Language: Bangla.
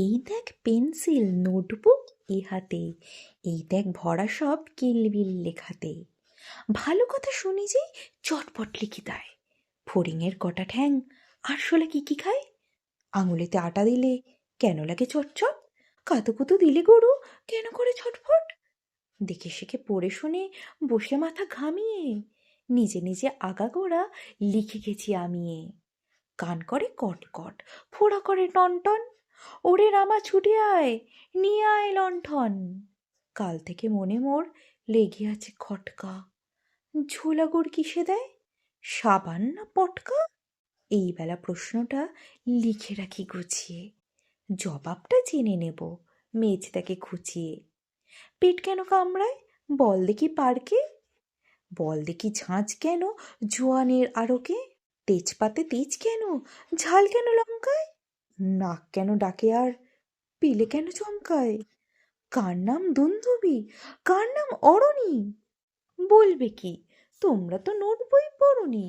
এই দেখ পেন্সিল, নোটবুক এ হাতে এই দেখ ভরা সব কিলবিল লেখাতে। ভালো কথা শুনি যে চটপট লিখি দেয় ফড়িংয়ের কটা ঠ্যাং, আরশোলা কি কি খায়? আঙুলেতে আটা দিলে কেন লাগে চটচট? কাতুকুতু দিলে গরু কেন করে ছটফট? দেখে শিখে পড়ে শুনে বসে মাথা ঘামিয়ে, নিজে নিজে আগাগোড়া লিখে গেছি আমিয়ে কান করে কটকট ফোড়া করে টনটন ওরে রামা, ছুটে আয়, নিয়ে আয় লণ্ঠন। কাল থেকে মনে মোর লেগে আছে খটকা। ঝোলা গুড় কিসে দেয়, সাবান না পটকা? এই বেলা প্রশ্নটা লিখে রাখি গুছিয়ে, জবাবটা জেনে নেব মেজদাকে খুঁচিয়ে। পেট কেন কামড়ায়, বল দেখি পার্কে? বল দেখি ঝাঁঝ কেন, জোয়ানের আরকে তেজপাতে তেজ কেন, ঝাল কেন লঙ্কায়? নাক কেন ডাকে আর পিলে কেন চমকায়? কার নাম দুন্দুবি কার নাম অরণি? বলবে কি? তোমরা তো নোট বই পড়নি